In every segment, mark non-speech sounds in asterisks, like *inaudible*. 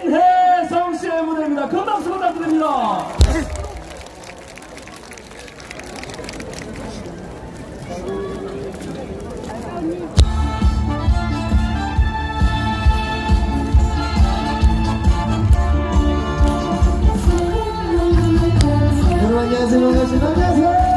진혜성 씨의 무대입니다. 큰 박수 부탁드립니다. 여러분 안녕하세요 반갑습니다 안녕하세요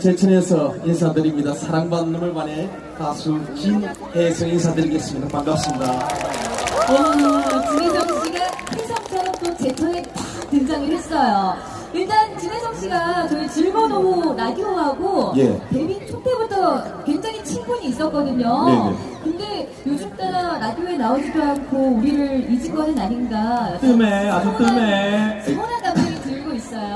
제천에서 인사드립니다. 사랑받는 반의 가수 김혜성 인사드리겠습니다. 반갑습니다. 와, 진혜성 씨가 해성처럼 또 제천에 탁 등장을 했어요. 일단 진혜성 씨가 저희 즐거운 오후 라디오하고 예. 데뷔 초 때부터 굉장히 친분이 있었거든요. 네 네. 근데 요즘 따라 라디오에 나오지도 않고 우리를 잊은 거는 아닌가. 뜸해, 아주 뜸해. 있어요.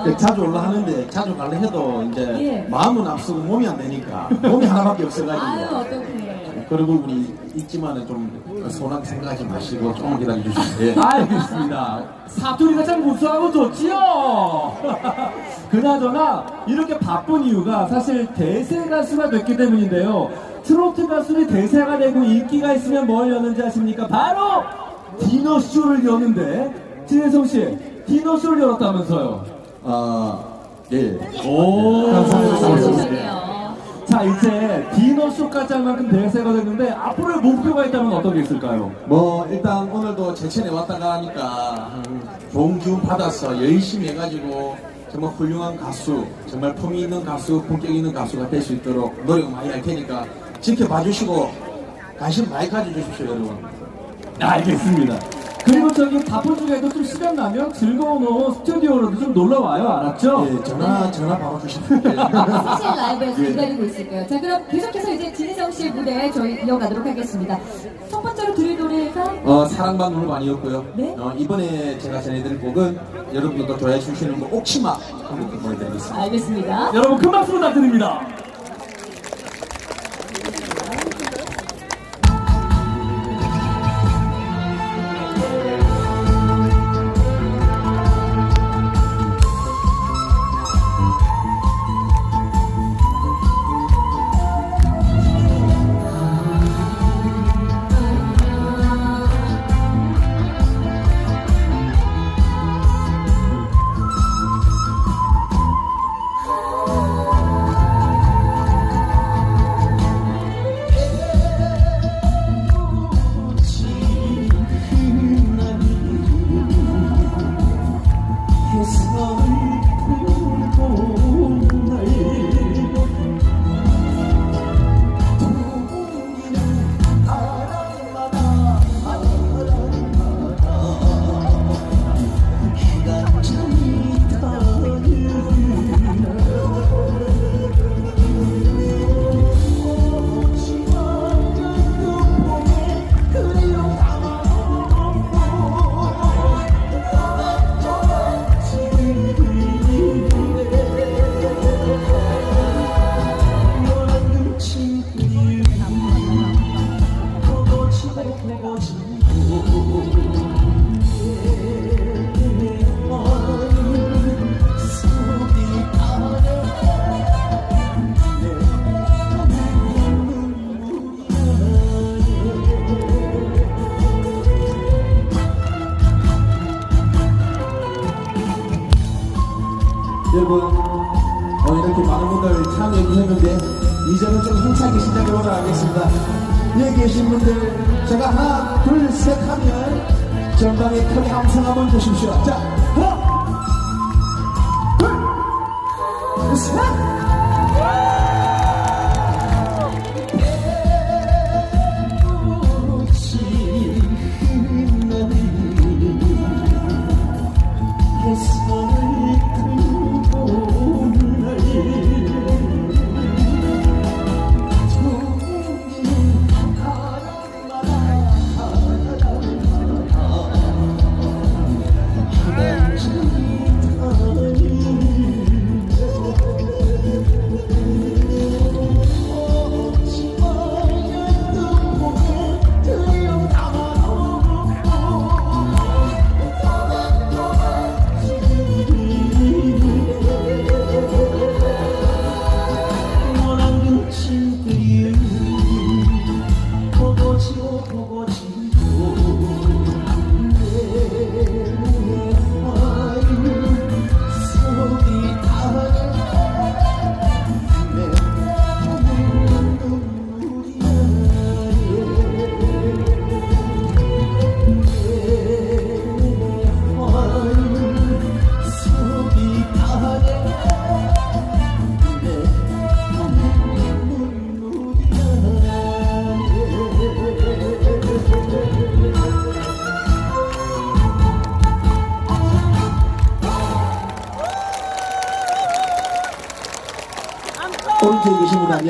네, 자주 올라하는데 자주 갈래 해도 이제 예. 마음은 앞서고 몸이 안 되니까 몸이 하나밖에 아유, 없어가지고 어떡해. 그리고 우리 있지만은 좀 소란 생각하지 마시고 조금 기다려 주시면 요 *laughs* 알겠습니다. 사투리가 참 구수하고 좋지요. *laughs* 그나저나 이렇게 바쁜 이유가 사실 대세 가수가 됐기 때문인데요. 트로트 가수들이 대세가 되고 인기가 있으면 뭘 여는지 아십니까? 바로 디너쇼를 여는데 진혜성 씨 디너쇼를 열었다면서요. 아, 예. 오, 감사합니다. 자 이제 디너쇼까지 할 만큼 대세가 됐는데 앞으로의 목표가 있다면 어떤 게 있을까요? 뭐 일단 오늘도 제천에 왔다가 하니까 음, 좋은 기운 받아서 열심히 해가지고 정말 훌륭한 가수, 정말 품이 있는 가수, 품격 있는 가수가 될 수 있도록 노력 많이 할 테니까 지켜봐 주시고 관심 많이 가져주십시오, 여러분. 알겠습니다. 그리고 저기 바쁜 중에도 좀 시간 나면 즐거운 오후 스튜디오로도 좀 놀러 와요. 알았죠? 예, 전화, 전화 바로 주시면 돼요. *laughs* 사실 라이브에서 기다리고 있을게요. 자, 그럼 계속해서 이제 진혜성 씨의 무대 저희 이어가도록 하겠습니다. 첫 번째로 들을 노래가 어, 사랑받는 물 많이였고요. 네. 어, 이번에 제가 전해드릴 곡은 여러분들도 좋아해 주시는 곡 옥치마 한곡 보내드리겠습니다. 알겠습니다. 여러분 큰 박수 부탁드립니다. ผม 여러분, 어, 이렇게 많은 분들 참여해 주셨는데, 이제는 좀 힘차게 시작해 보도록 하겠습니다. 여기 계신 분들, 제가 하나, 둘, 셋 하면, 전방에 크게 함성 한번 주십시오. 자, 하나, 둘, 셋!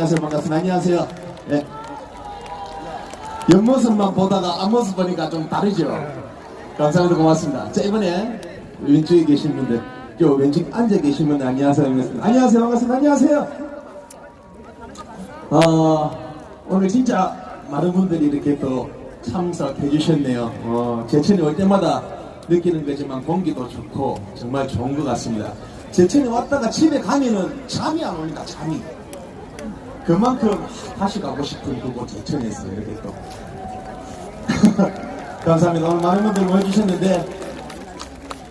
안녕하세요. 반갑습니다. 안녕하세요. 예. 옆모습만 보다가 앞모습 보니까 좀 다르죠? 감사합니다. 고맙습니다. 자, 이번에 왼쪽에 계신 분들, 저 왼쪽 앉아 계신 분들 안녕하세요. 반갑습니다. 안녕하세요. 반갑습니다. 안녕하세요. 어, 오늘 진짜 많은 분들이 이렇게 또 참석해 주셨네요. 어, 제천에 올 때마다 느끼는 거지만 공기도 좋고 정말 좋은 것 같습니다. 제천에 왔다가 집에 가면은 잠이 안 옵니다. 잠이. 그만큼 다시 가고 싶은 그곳 제천에서 이렇게 또 *laughs* 감사합니다. 오늘 많은 분들 모여주셨는데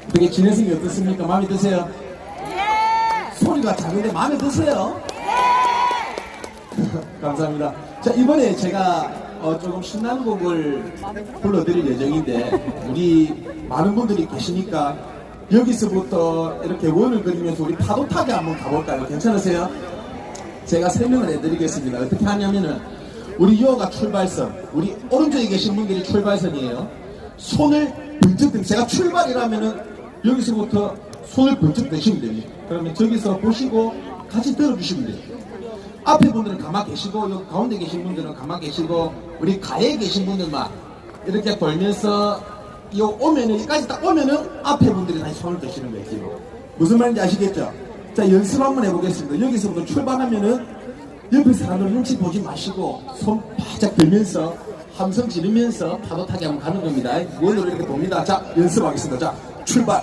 어떻게 지내성이 어떻습니까? 마음에 드세요? 소리가 작은데 마음에 드세요? *laughs* 감사합니다. 자 이번에 제가 어, 조금 신나는 곡을 불러드릴 예정인데 우리 많은 분들이 계시니까 여기서부터 이렇게 원을 그리면서 우리 파도 타기 한번 가볼까요? 괜찮으세요? 제가 설명을 해드리겠습니다. 어떻게 하냐면은 우리 요가 출발선, 우리 오른쪽에 계신 분들이 출발선이에요. 손을 번쩍 들, 제가 출발이라면은 여기서부터 손을 번쩍 드시면 됩니다. 그러면 저기서 보시고 같이 들어주시면 돼요. 앞에 분들은 가만 계시고 요 가운데 계신 분들은 가만 계시고 우리 가에 계신 분들만 이렇게 돌면서 요 오면은 여기까지 딱 오면은 앞에 분들이 다시 손을 드시는 거예요. 뒤로. 무슨 말인지 아시겠죠? 자 연습 한번 해보겠습니다. 여기서부터 출발하면은 옆에 사람들 눈치 보지 마시고 손 바짝 들면서 함성 지르면서 파도 타기 한번 가는 겁니다. 원으로 이렇게 돕니다. 자 연습하겠습니다. 자 출발.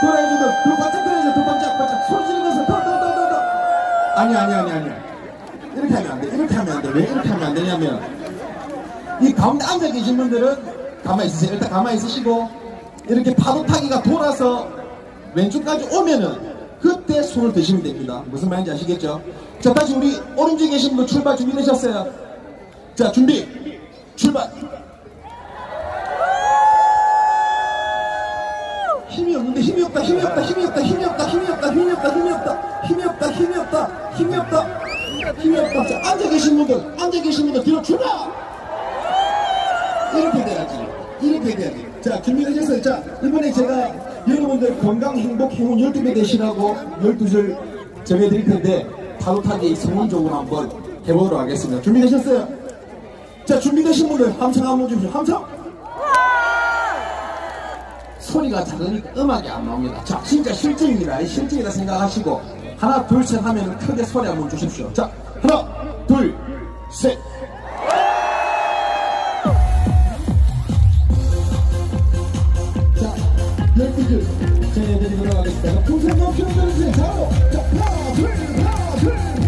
돌아야죠. 더 바짝 돌아야죠. 더 바짝 바짝 소리 지르면서 더더더더 더. 아니 아니 아니 아니. 이렇게 하면 안 돼. 이렇게 하면 안 돼. 왜 이렇게 하면 안 되냐면 이 가운데 앉아 계신 분들은 가만히 있으세요. 일단 가만히 있으시고 이렇게 파도 타기가 돌아서 왼쪽까지 오면은 그때 손을 드시면 됩니다. 무슨 말인지 아시겠죠? 자 다시 우리 오른쪽에 계신 분 출발 준비되셨어요? 자 준비 출발. 힘이 없는데 힘이 없다 힘이 없다 힘이 없다 힘이 없다 힘이 없다 힘이 없다 힘이 없다 힘이 없다 힘이 없다 힘이 없다 힘이 없다 자 앉아 계신 분들 앉아 계신 분들 뒤로 출발 이렇게 돼야지 이렇게 돼야지 자 준비되셨어요 자 이번에 제가 여러분들 건강 행복 행운 12배 되시라고 12줄 정해드릴 텐데 바로 타기 성공적으로 한번 해보도록 하겠습니다 준비되셨어요? 자 준비되신 분들 함성 한번 주십시오 함성 소리가 작으니까 음악이 안 나옵니다. 자, 진짜 실증입니다. 이 실증이다 생각하시고 하나, 둘, 셋 하면 크게 소리 한번 주십시오. 자, 하나, 둘, 셋. 댄스를 진행해드리도록 하겠습니다. 포즈 한번 펴주세요. 바로 자, 하나, 둘, 하나,